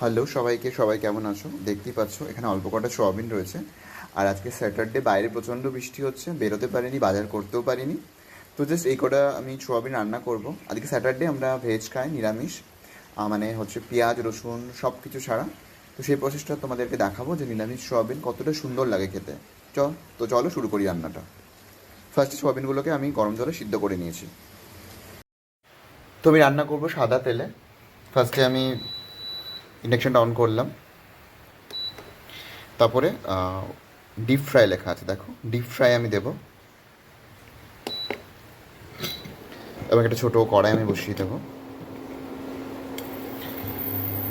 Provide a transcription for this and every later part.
Hello সবাইকে, সবাই কেমন আছো? দেখতেই পাচ্ছ, এখানে অল্প কটা সোয়াবিন রয়েছে। আর আজকে স্যাটারডে, বাইরে প্রচণ্ড বৃষ্টি হচ্ছে, বেরোতে পারিনি, বাজার করতেও পারিনি। তো জাস্ট এই কটা আমি সোয়াবিন রান্না করব। আজকে স্যাটারডে আমরা ভেজ খাই, নিরামিষ মানে হচ্ছে পেঁয়াজ, রসুন সব কিছু ছাড়া। তো সেই প্রসেসটা তোমাদেরকে দেখাবো যে নিরামিষ সোয়াবিন কতটা সুন্দর লাগে খেতে। চ তো চলো শুরু করি রান্নাটা। ফার্স্টে সোয়াবিনগুলোকে আমি গরম জলে সিদ্ধ করে নিয়েছি। তো আমি রান্না করব সাদা তেলে। ফার্স্টে আমি ইন্ডাকশনটা অন করলাম। তারপরে ডিপ ফ্রাই লেখা আছে, দেখো ডিপ ফ্রাই আমি দেবো। এবং একটা ছোটো কড়াই আমি বসিয়ে দেবো।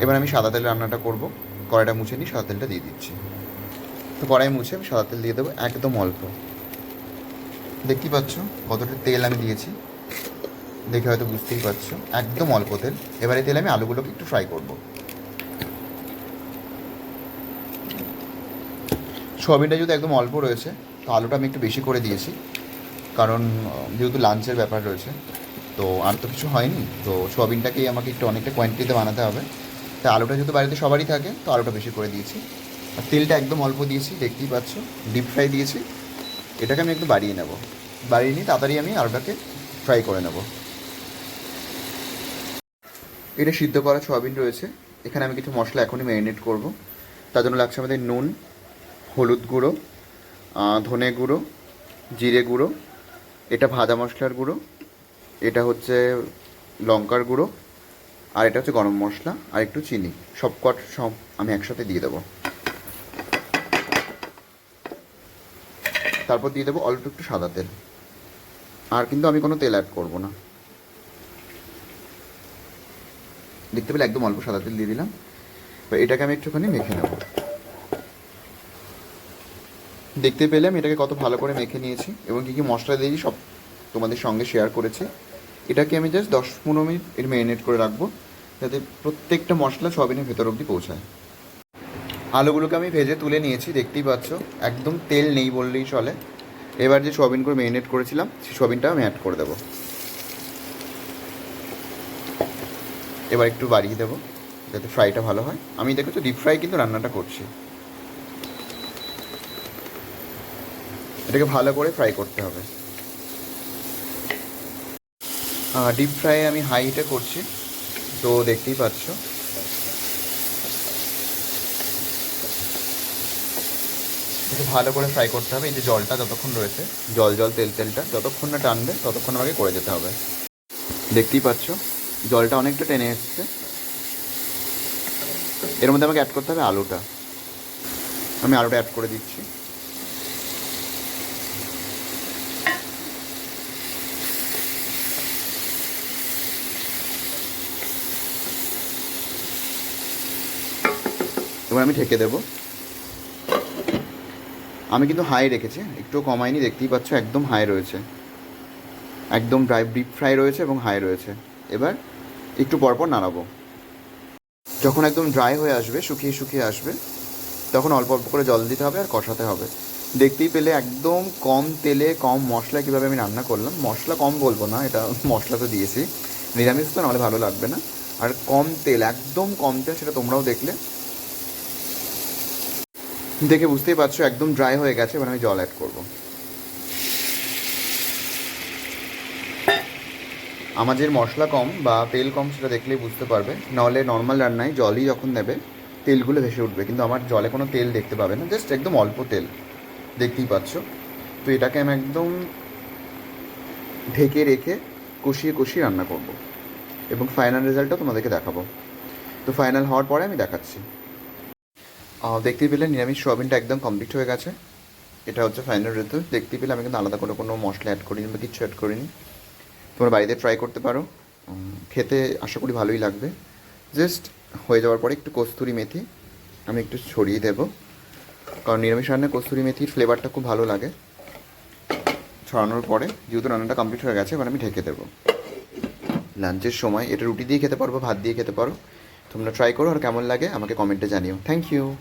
এবার আমি সাদা তেলে রান্নাটা করব। কড়াইটা মুছে নিই, সাদা তেলটা দিয়ে দিচ্ছি। তো কড়াই মুছে আমি সাদা তেল দিয়ে দেবো, একদম অল্প। দেখতেই পাচ্ছ কতটা তেল আমি দিয়েছি? দেখে হয়তো বুঝতেই পারছ, একদম অল্প তেল। এবার এই তেলে আমি আলুগুলোকে একটু ফ্রাই করব। সোয়াবিনটা যেহেতু একদম অল্প রয়েছে, তো আলুটা আমি একটু বেশি করে দিয়েছি। কারণ যেহেতু লাঞ্চের ব্যাপার রয়েছে, তো আর তো কিছু হয়নি। তো সোয়াবিনটাকেই আমাকে একটু অনেকটা কোয়ান্টিটিতে বানাতে হবে। তাই আলুটা যেহেতু বাড়িতে সবারই থাকে, তো আলুটা বেশি করে দিয়েছি। আর তেলটা একদম অল্প দিয়েছি, দেখতেই পাচ্ছ ডিপ ফ্রাই দিয়েছি। এটাকে আমি একটু বাড়িয়ে নেব। বাড়িয়ে নিয়ে তাড়াতাড়ি আমি আলুটাকে ফ্রাই করে নেব। এটা সিদ্ধ করা সোয়াবিন রয়েছে। এখানে আমি কিছু মশলা এখনই ম্যারিনেট করব। তার জন্য লাগছে আমাদের নুন হলুদ গুঁড়ো ধনে গুঁড়ো, জিরে গুঁড়ো, এটা ভাজা মশলার গুঁড়ো, এটা হচ্ছে লঙ্কার গুঁড়ো, আর এটা হচ্ছে গরম মশলা, আর একটু চিনি। সব কট সব আমি একসাথে দিয়ে দেবো। তারপর দিয়ে দেবো অল্প একটু সাদা তেল। আর কিন্তু আমি কোনো তেল অ্যাড করব না। দেখতে পেলে একদম অল্প সাদা তেল দিয়ে দিলাম। এটাকে আমি একটুখানি মেখে নেব। দেখতে পেলে আমি এটাকে কত ভালো করে মেখে নিয়েছি এবং কী কী মশলা দিয়েছি সব তোমাদের সঙ্গে শেয়ার করেছি। এটাকে আমি জাস্ট দশ পনেরো মিনিট এর ম্যারিনেট করে রাখব, যাতে প্রত্যেকটা মশলা সবিনের ভেতর অবধি পৌঁছায়। আলুগুলোকে আমি ভেজে তুলে নিয়েছি, দেখতেই পাচ্ছ, একদম তেল নেই বললেই চলে। এবার যে সোয়াবিন করে ম্যারিনেট করেছিলাম সেই সোয়াবিনটা আমি অ্যাড করে দেবো। এবার একটু বাড়িয়ে দেবো, যাতে ফ্রাইটা ভালো হয়। আমি দেখেছ ডিপ ফ্রাই কিন্তু রান্নাটা করছি। এটাকে ভালো করে ফ্রাই করতে হবে। ডিপ ফ্রাই আমি হাই হিটে করছি, তো দেখতেই পাচ্ছ। ভালো করে ফ্রাই করতে হবে, এই যে জলটা যতক্ষণ রয়েছে, জল জল, তেল, তেলটা যতক্ষণ না টানবে, ততক্ষণ আমাকে করে যেতে হবে। দেখতেই পাচ্ছ, জলটা অনেকটা টেনে এসছে। এর মধ্যে আমাকে অ্যাড করতে হবে আলুটা। আমি আলুটা অ্যাড করে দিচ্ছি। এবার আমি ঢেকে দেবো। আমি কিন্তু হাই রেখেছি একটু কমাইনি, দেখতেই পাচ্ছ একদম হাই রয়েছে। একদম ড্রাই, ডিপ ফ্রাই রয়েছে এবং হাই রয়েছে। এবার একটু পরপর নাড়াবো। যখন একদম ড্রাই হয়ে আসবে, শুকিয়ে শুকিয়ে আসবে, তখন অল্প অল্প করে জল দিতে হবে আর কষাতে হবে। দেখতেই পেলে একদম কম তেলে, কম মশলা কীভাবে আমি রান্না করলাম। মশলা কম বলব না, এটা মশলা তো দিয়েছি। নিরামিষ তো নাহলে ভালো লাগবে না। আর কম তেল, একদম কম তেল, সেটা তোমরাও দেখলে। দেখে বুঝতেই পারছ, একদম ড্রাই হয়ে গেছে, এবার আমি জল অ্যাড করব। আমাদের মশলা কম বা তেল কম সেটা দেখলেই বুঝতে পারবে। নাহলে নর্মাল রান্নায় জলই যখন নেবে, তেলগুলো ভেসে উঠবে। কিন্তু আমার জলে কোনো তেল দেখতে পাবে না জাস্ট একদম অল্প তেল। দেখতেই পাচ্ছ? তো এটাকে আমি একদম ঢেকে রেখে কষিয়ে কষিয়ে রান্না করব। এবং ফাইনাল রেজাল্টটা তোমাদেরকে দেখাবো। তো ফাইনাল হওয়ার পরে আমি দেখাচ্ছি। আহ, দেখতেই পেলে নিরামিষ সোয়াবিনটা একদম কমপ্লিট হয়ে গেছে। এটা হচ্ছে ফাইনাল রেজাল্ট দেখতেই পেলে আমি কিন্তু আলাদা করে কোনো মশলা অ্যাড করিনি বা কিছু অ্যাড করিনি। তোমরা বাড়িতে ট্রাই করতে পারো। খেতে আশা করি ভালোই লাগবে। জাস্ট হয়ে যাওয়ার পরে একটু কস্তুরি মেথি আমি একটু ছড়িয়ে দেবো। কারণ নিরামিষ রান্নায় কস্তুরি মেথির ফ্লেভারটা খুব ভালো লাগে। ছড়ানোর পরে যেহেতু রান্নাটা কমপ্লিট হয়ে গেছে এবার আমি ঢেকে দেবো। লাঞ্চের সময় এটা রুটি দিয়ে খেতে পারব ভাত দিয়ে খেতে পারো। তোমরা ট্রাই করো আর কেমন লাগে আমাকে কমেন্টে জানিও। Thank you